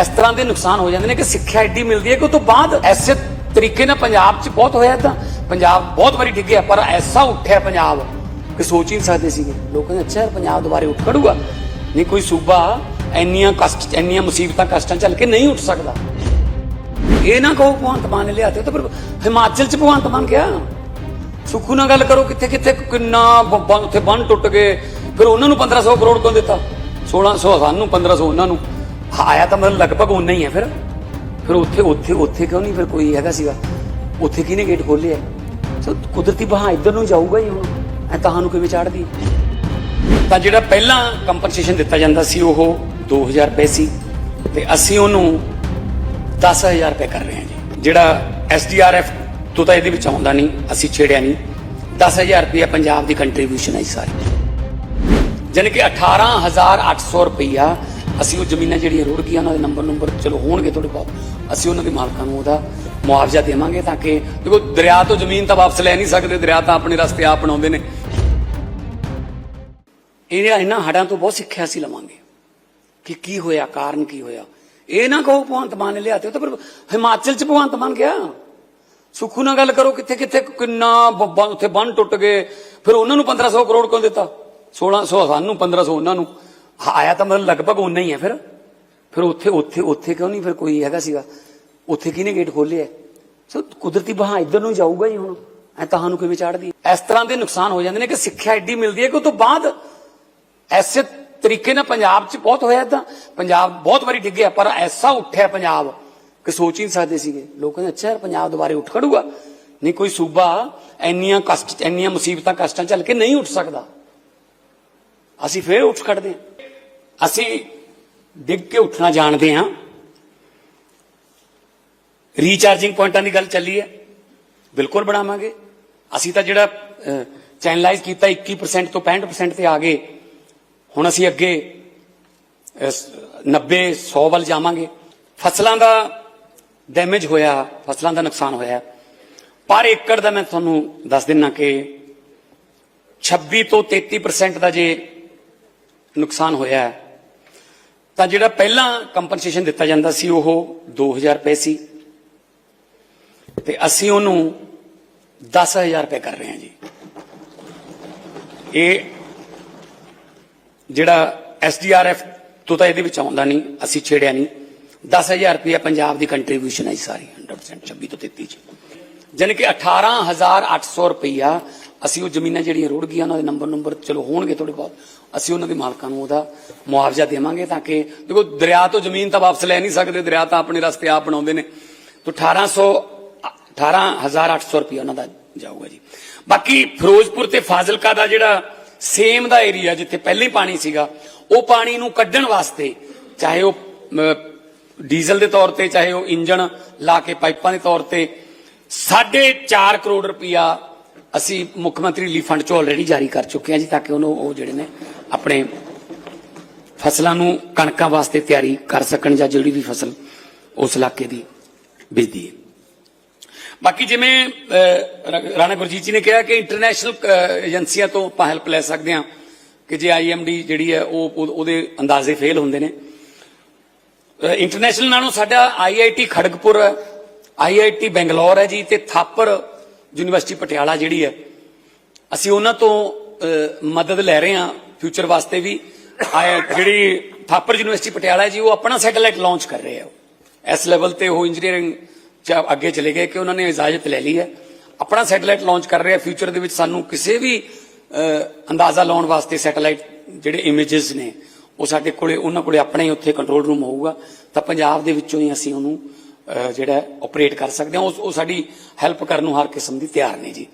ਇਸ ਤਰ੍ਹਾਂ ਦੇ ਨੁਕਸਾਨ ਹੋ ਜਾਂਦੇ ਨੇ ਕਿ ਸਿੱਖਿਆ ਐਡੀ ਮਿਲਦੀ ਹੈ ਕਿ ਉਸ ਤੋਂ ਬਾਅਦ ਐਸੇ ਤਰੀਕੇ ਨਾਲ ਪੰਜਾਬ 'ਚ ਬਹੁਤ ਹੋਇਆ ਤਾਂ ਪੰਜਾਬ ਬਹੁਤ ਵਾਰੀ ਡਿੱਗਿਆ ਪਰ ਐਸਾ ਉੱਠਿਆ ਪੰਜਾਬ ਕਿ ਸੋਚ ਹੀ ਨਹੀਂ ਸਕਦੇ ਸੀਗੇ। ਲੋਕਾਂ ਨੇ ਅੱਛਾ ਯਾਰ ਪੰਜਾਬ ਦੁਬਾਰੇ ਉੱਠ ਖੜੂਗਾ। ਨਹੀਂ ਕੋਈ ਸੂਬਾ ਇੰਨੀਆਂ ਕਸ਼ਟ, ਇੰਨੀਆਂ ਮੁਸੀਬਤਾਂ, ਕਸ਼ਟਾਂ ਚੱਲ ਕੇ ਨਹੀਂ ਉੱਠ ਸਕਦਾ। ਇਹ ਨਾ ਕਹੋ ਭਗਵੰਤ ਮਾਨ ਨੇ ਲਿਆਤੇ ਤਾਂ ਫਿਰ ਹਿਮਾਚਲ 'ਚ ਭਗਵੰਤ ਮਾਨ ਗਿਆ। ਸੁੱਖੂ ਨਾਲ ਗੱਲ ਕਰੋ ਕਿੱਥੇ ਕਿੱਥੇ ਕਿੰਨਾ ਬ- ਉੱਥੇ ਬੰਨ ਟੁੱਟ ਗਏ। ਫਿਰ ਉਹਨਾਂ ਨੂੰ 1500 ਕਰੋੜ ਕਿਉਂ ਦਿੱਤਾ? 1600 ਸਾਨੂੰ 1500 ਉਹਨਾਂ ਨੂੰ। ਆਇਆ ਤਾਂ ਮਤਲਬ ਲਗਭਗ ਉਨਾ ਹੀ ਹੈ ਫਿਰ। ਫਿਰ ਉੱਥੇ ਉੱਥੇ ਉੱਥੇ ਕਿਉਂ ਨਹੀਂ ਫਿਰ ਕੋਈ ਹੈਗਾ ਸੀਗਾ? ਉੱਥੇ ਕਿਹਨੇ ਗੇਟ ਖੋਲਿਆ ਸੋ ਕੁਦਰਤੀ ਬਹਾ ਇੱਧਰ ਨੂੰ ਜਾਊਗਾ ਹੀ ਹੁਣ। ਐ ਤੁਹਾਨੂੰ ਕਿਵੇਂ ਚਾੜਦੀ ਤਾਂ ਜਿਹੜਾ ਪਹਿਲਾਂ ਕੰਪਨਸੇਸ਼ਨ ਦਿੱਤਾ ਜਾਂਦਾ ਸੀ ਉਹ 2000 ਰੁਪਏ ਸੀ ਤੇ ਅਸੀਂ ਉਹਨੂੰ 10000 ਰੁਪਏ ਕਰ ਰਹੇ ਹਾਂ ਜੀ। ਜਿਹੜਾ ਐਸਡੀਆਰਐਫ ਤੋਂ ਤਾਂ ਇਹਦੇ ਵਿੱਚ ਆਉਂਦਾ ਨਹੀਂ, ਅਸੀਂ ਛੇੜਿਆ ਨਹੀਂ। 10000 ਰੁਪਏ ਪੰਜਾਬ ਦੀ ਕੰਟਰੀਬਿਊਸ਼ਨ ਹੈ ਸਾਰੀ। ਜਾਣੀ ਕਿ 18800 ਰੁਪਈਆ ਅਸੀਂ ਉਹ ਜ਼ਮੀਨਾਂ ਜਿਹੜੀਆਂ ਰੁੜ ਗਈਆਂ, ਉਹਨਾਂ ਦੇ ਨੰਬਰ ਨੰਬਰ ਚਲੋ ਹੋਣਗੇ ਤੁਹਾਡੇ ਕੋਲ। ਅਸੀਂ ਉਹਨਾਂ ਦੇ ਮਾਲਕਾਂ ਨੂੰ ਉਹਦਾ ਮੁਆਵਜ਼ਾ ਦੇਵਾਂਗੇ ਤਾਂ ਕਿ ਦੇਖੋ, ਦਰਿਆ ਤੋਂ ਜ਼ਮੀਨ ਤਾਂ ਵਾਪਸ ਲੈ ਨਹੀਂ ਸਕਦੇ, ਦਰਿਆ ਤਾਂ ਆਪਣੇ ਰਸਤੇ ਆਪ ਬਣਾਉਂਦੇ ਨੇ। ਇਹ ਇਹਨਾਂ ਹੜਾਂ ਤੋਂ ਬਹੁਤ ਸਿੱਖਿਆ ਸੀ ਲਵਾਂਗੇ ਕਿ ਕੀ ਹੋਇਆ, ਕਾਰਨ ਕੀ ਹੋਇਆ। ਇਹ ਨਾ ਕਹੋ ਭਗਵੰਤ ਮਾਨ ਨੇ ਲਿਆ ਲਿਆਤੇ ਤਾਂ ਫਿਰ ਹਿਮਾਚਲ ਚ ਭਗਵੰਤ ਮਾਨ ਗਿਆ। ਸੁੱਖੂ ਨਾਲ ਗੱਲ ਕਰੋ ਕਿੱਥੇ ਕਿੱਥੇ ਕਿੰਨਾ ਉੱਥੇ ਬੰਨ ਟੁੱਟ ਗਏ। ਫਿਰ ਉਹਨਾਂ ਨੂੰ 1500 ਕਰੋੜ ਕਿਉਂ ਦਿੱਤਾ? 1600 ਸਾਨੂੰ 1500 ਉਹਨਾਂ ਨੂੰ। ਆਇਆ ਤਾਂ ਮਤਲਬ ਲਗਭਗ ਉਨਾ ਹੀ ਹੈ ਫਿਰ। ਫਿਰ ਉੱਥੇ ਉੱਥੇ ਉੱਥੇ ਕਿਉਂ ਨਹੀਂ ਫਿਰ ਕੋਈ ਹੈਗਾ ਸੀਗਾ? ਉੱਥੇ ਕਿਹਨੇ ਗੇਟ ਖੋਲਿਆ ਸੋ ਕੁਦਰਤੀ ਬਹਾ ਇੱਧਰ ਨੂੰ ਜਾਊਗਾ ਹੀ ਹੁਣ। ਐ ਤੁਹਾਨੂੰ ਕਿਵੇਂ ਚਾੜਦੀ ਇਸ ਤਰ੍ਹਾਂ ਦੇ ਨੁਕਸਾਨ ਹੋ ਜਾਂਦੇ ਨੇ ਕਿ ਸਿੱਖਿਆ ਐਡੀ ਮਿਲਦੀ ਹੈ ਕਿ ਉਸ ਤੋਂ ਬਾਅਦ ਐਸੇ ਤਰੀਕੇ ਨਾਲ ਪੰਜਾਬ 'ਚ ਬਹੁਤ ਹੋਇਆ ਤਾਂ ਪੰਜਾਬ ਬਹੁਤ ਵਾਰੀ ਡਿੱਗਿਆ, ਪਰ ਐਸਾ ਉੱਠਿਆ ਪੰਜਾਬ ਕਿ ਸੋਚ ਹੀ ਨਹੀਂ ਸਕਦੇ ਸੀਗੇ। ਲੋਕ ਕਹਿੰਦੇ, ਅੱਛਾ ਯਾਰ ਪੰਜਾਬ ਦੁਬਾਰੇ ਉੱਠ ਖੜੂਗਾ। ਨਹੀਂ, ਕੋਈ ਸੂਬਾ ਇੰਨੀਆਂ ਕਸ਼ਟ, ਇੰਨੀਆਂ ਮੁਸੀਬਤਾਂ, ਕਸ਼ਟਾਂ ਚੱਲ ਕੇ ਨਹੀਂ ਉੱਠ ਸਕਦਾ। ਅਸੀਂ ਫੇਰ ਉੱਠ ਖੜਦੇ ਹਾਂ। ਅਸੀਂ ਡਿੱਗ ਕੇ ਉੱਠਣਾ ਜਾਣਦੇ ਹਾਂ। ਰੀਚਾਰਜਿੰਗ ਪੁਆਇੰਟਾਂ ਦੀ ਗੱਲ ਚੱਲੀ ਹੈ। ਬਿਲਕੁਲ ਬਣਾਵਾਂਗੇ। ਅਸੀਂ ਤਾਂ ਜਿਹੜਾ ਚੈਨਲਾਈਜ਼ ਕੀਤਾ 21% ਤੋਂ 65% ਤੇ ਆ ਗਏ। ਹੁਣ ਅਸੀਂ ਅੱਗੇ ਅਹ, 90 100 ਵੱਲ ਜਾਵਾਂਗੇ। ਫਸਲਾਂ ਦਾ ਡੈਮੇਜ ਹੋਇਆ ਫਸਲਾਂ ਦਾ ਨੁਕਸਾਨ ਹੋਇਆ। ਪਰ ਏਕੜ ਦਾ ਮੈਂ ਤੁਹਾਨੂੰ ਦੱਸ ਦਿੰਨਾ ਕਿ 26 ਤੋਂ 33% ਦਾ ਜੇ ਨੁਕਸਾਨ ਹੋਇਆ ਹੈ, ਤਾਂ ਜਿਹੜਾ ਪਹਿਲਾਂ ਕੰਪਨਸੇਸ਼ਨ ਦਿੱਤਾ ਜਾਂਦਾ ਸੀ, ਉਹ 2000 ਰੁਪਏ ਸੀ। ਤੇ ਅਸੀਂ ਉਹਨੂੰ 10000 ਰੁਪਏ ਕਰ ਰਹੇ ਹਾਂ ਜੀ। ਇਹ ਜਿਹੜਾ ਐਸਡੀਆਰਐਫ ਤੋਂ ਤਾਂ ਇਹਦੇ ਵਿੱਚ ਆਉਂਦਾ ਨਹੀਂ, ਅਸੀਂ ਛੇੜਿਆ ਨਹੀਂ। 10000 ਰੁਪਏ ਪੰਜਾਬ ਦੀ ਕੰਟਰੀਬਿਊਸ਼ਨ ਹੈ ਸਾਰੀ 100% 26 ਤੋਂ 33 ਚ। ਜਾਣੀ ਕਿ 18800 ਰੁਪਈਆ ਅਸੀਂ ਉਹ ਜ਼ਮੀਨਾਂ ਜਿਹੜੀਆਂ ਰੁੜ ਗਈਆਂ, ਉਹਨਾਂ ਦੇ ਨੰਬਰ ਨੰਬਰ ਚਲੋ ਹੋਣਗੇ ਥੋੜੇ ਬਹੁਤ। ਅਸੀਂ ਉਹਨਾਂ ਦੇ ਮਾਲਕਾਂ ਨੂੰ ਉਹਦਾ ਮੁਆਵਜ਼ਾ ਦੇਵਾਂਗੇ ਤਾਂ ਕਿ ਦੇਖੋ, ਦਰਿਆ ਤੋਂ ਜ਼ਮੀਨ ਤਾਂ ਵਾਪਸ ਲੈ ਨਹੀਂ ਸਕਦੇ, ਦਰਿਆ ਤਾਂ ਆਪਣੇ ਰਸਤੇ ਆਪ ਬਣਾਉਂਦੇ ਨੇ। ਤਾਂ 1800 18800 ਰੁਪਏ ਉਹਨਾਂ ਦਾ ਜਾਊਗਾ ਜੀ। ਬਾਕੀ ਫਿਰੋਜ਼ਪੁਰ ਤੇ ਫਾਜ਼ਿਲਕਾ ਦਾ ਜਿਹੜਾ ਸੇਮ ਦਾ ਏਰੀਆ ਜਿੱਥੇ ਪਹਿਲੇ ਪਾਣੀ ਸੀਗਾ, ਉਹ ਪਾਣੀ ਨੂੰ ਕੱਢਣ ਵਾਸਤੇ ਚਾਹੇ ਉਹ ਡੀਜ਼ਲ ਦੇ ਤੌਰ ਤੇ, ਚਾਹੇ ਉਹ ਇੰਜਣ ਲਾ ਕੇ ਪਾਈਪਾਂ ਦੇ ਤੌਰ ਤੇ 4.5 ਕਰੋੜ ਰੁਪਇਆ ਅਸੀਂ ਮੁੱਖ ਮੰਤਰੀ ਰਿਲੀਫ ਫੰਡ ਚੋਂ ਆਲਰੇਡੀ ਜਾਰੀ ਕਰ ਚੁੱਕੇ ਹਾਂ ਜੀ ਤਾਂ ਕਿ ਉਹਨੂੰ ਉਹ ਜਿਹੜੇ ਨੇ ਆਪਣੇ ਫਸਲਾਂ ਨੂੰ ਕਣਕਾਂ ਵਾਸਤੇ ਤਿਆਰੀ ਕਰ ਸਕਣ ਜਾਂ ਜਿਹੜੀ ਵੀ ਫਸਲ ਉਸ ਇਲਾਕੇ ਦੀ ਬੀਜਦੀ ਹੈ। ਬਾਕੀ ਜਿਵੇਂ ਰਾਣਾ ਗੁਰਜੀਤ ਜੀ ਨੇ ਕਿਹਾ ਕਿ ਇੰਟਰਨੈਸ਼ਨਲ ਏਜੰਸੀਆਂ ਤੋਂ ਆਪਾਂ ਹੈਲਪ ਲੈ ਸਕਦੇ ਹਾਂ ਕਿ ਜੇ ਆਈਐਮਡੀ ਜਿਹੜੀ ਹੈ ਉਹ- ਉਹਦੇ ਅੰਦਾਜ਼ੇ ਫੇਲ ਹੁੰਦੇ ਨੇ। ਇੰਟਰਨੈਸ਼ਨਲ ਨਾਲੋਂ ਸਾਡਾ ਆਈਆਈਟੀ ਖੜਗਪੁਰ ਆਈਆਈਟੀ ਬੈਂਗਲੌਰ ਹੈ ਜੀ ਤੇ ਥਾਪਰ ਯੂਨੀਵਰਸਿਟੀ ਪਟਿਆਲਾ ਜਿਹੜੀ ਹੈ, ਅਸੀਂ ਉਹਨਾਂ ਤੋਂ ਮਦਦ ਲੈ ਰਹੇ ਹਾਂ ਫਿਊਚਰ ਵਾਸਤੇ ਵੀ। ਜਿਹੜੀ ਥਾਪਰ ਯੂਨੀਵਰਸਿਟੀ ਪਟਿਆਲਾ ਹੈ ਜੀ, ਉਹ ਆਪਣਾ ਸੈਟੇਲਾਈਟ ਲਾਂਚ ਕਰ ਰਹੇ ਆ ਇਸ ਲੈਵਲ ਤੇ ਉਹ ਇੰਜੀਨੀਅਰਿੰਗ ਚ ਅੱਗੇ ਚਲੇ ਗਏ ਕਿ ਉਹਨਾਂ ਨੇ ਇਜਾਜ਼ਤ ਲੈ ਲਈ ਹੈ। ਆਪਣਾ ਸੈਟੇਲਾਈਟ ਲਾਂਚ ਕਰ ਰਹੇ ਆ। ਫਿਊਚਰ ਦੇ ਵਿੱਚ ਸਾਨੂੰ ਕਿਸੇ ਵੀ ਅੰਦਾਜ਼ਾ ਲਾਉਣ ਵਾਸਤੇ ਸੈਟੇਲਾਈਟ ਜਿਹੜੇ ਇਮੇजेस ਨੇ, ਉਹ ਸਾਡੇ ਕੋਲੇ, ਉਹਨਾਂ ਕੋਲੇ ਆਪਣਾ ਹੀ ਉੱਥੇ ਕੰਟਰੋਲ ਰੂਮ ਹੋਊਗਾ। ਤਾਂ ਪੰਜਾਬ ਦੇ ਵਿੱਚੋਂ ਹੀ ਅਸੀਂ ਉਹਨੂੰ ਜਿਹੜਾ ਆਪਰੇਟ ਕਰ ਸਕਦੇ ਹਾਂ। ਉਹ ਉਹ ਸਾਡੀ ਹੈਲਪ ਕਰਨ ਨੂੰ ਹਰ ਕਿਸਮ ਦੀ ਤਿਆਰ ਨੇ ਜੀ।